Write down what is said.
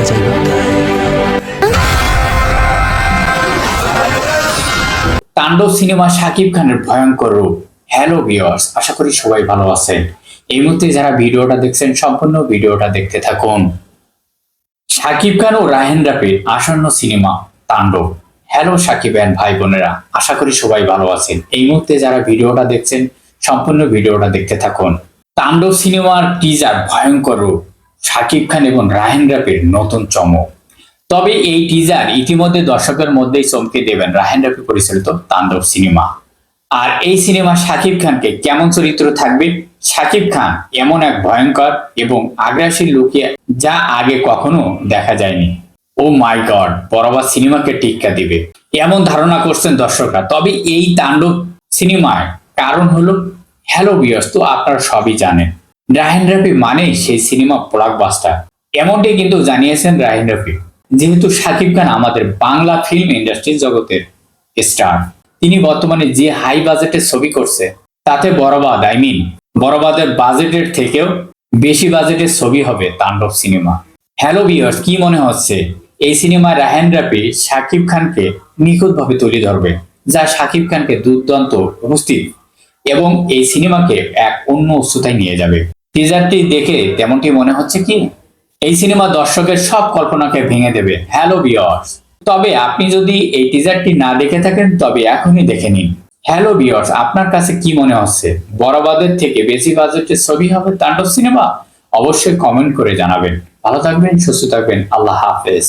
লজ্জা চাই না তাণ্ডব সিনেমা শাকিব খানের ভয়ঙ্কর রূপ। হ্যালো আশা করি সবাই ভালো আছেন। এই মুহূর্তে যারা ভিডিওটা দেখছেন, সম্পূর্ণ ভিডিওটা দেখতে থাকুন। খান ও রাহেন আসন্ন সিনেমা, তাণ্ডব। হ্যালো সাকিব অ্যান্ড ভাই বোনেরা, আশা করি সবাই ভালো আছেন। এই মুহূর্তে যারা ভিডিওটা দেখছেন, সম্পূর্ণ ভিডিওটা দেখতে থাকুন। তাণ্ডব সিনেমার টিজার ভয়ঙ্কর রূপ। শাকিব খান এবং রাহেন রাফির নতুন চমক। তবে এই টিজার ইতিমধ্যে দর্শকের মধ্যেই চমকে দেবেন রাহেন রাফি পরিচালিত তাণ্ডব সিনেমা। আর এই সিনেমা শাকিব খানকে কেমন চরিত্র থাকবে? শাকিব খান এমন এক ভয়ঙ্কর এবং আগ্রাসী লুকে যা আগে কখনো দেখা যায়নি। ও মাই গড, বরাবর সিনেমাকে টিক্কা দিবে। এমন ধারণা করছেন দর্শকরা। তবে এই তাণ্ডব সিনেমায় কারণ হলো, হ্যালো বিয়স তো আপনারা সবই জানেন। রাহেন রাফি মানেই সেই সিনেমা ব্লকবাস্টার এমনটাই কিন্তু জানিয়েছেন রাহেন রাফি, যেহেতু শাকিব খান আমাদের বাংলা ফিল্ম ইন্ডাস্ট্রি জগতের স্টার তিনি বর্তমানে যে হাই বাজেটের ছবি করছে, তাতে বরবাদ আই মিন বরবাদের বাজেটের থেকেও বেশি বাজেটের ছবি হবে তাণ্ডব সিনেমা। হ্যালো বিয়ার্স কি মনে হচ্ছে? এই সিনেমায় রাহেন রাফি শাকিব খানকে নিখুঁতভাবে তুলে ধরবে, যা শাকিব খানকে দুর্দান্ত উপস্থিত, এবং এই সিনেমাকে এক অন্য উচ্চতায় নিয়ে যাবে। টিজারটি দেখে তেমনটি মনে হচ্ছে কি? এই সিনেমা দর্শকের সব কল্পনাকে ভেঙে দেবে। হ্যালো বিয়ার্স তবে আপনি যদি এই টিজারটি না দেখে থাকেন, তবে এখনই দেখে নিন। হ্যালো বিয়ার্স আপনার কাছে কি মনে হচ্ছে? বড়বাদের থেকে বেশি বাজেটের ছবি হবে তাণ্ডব সিনেমা? অবশ্যই কমেন্ট করে জানাবেন। ভালো থাকবেন, সুস্থ থাকবেন। আল্লাহ হাফেজ।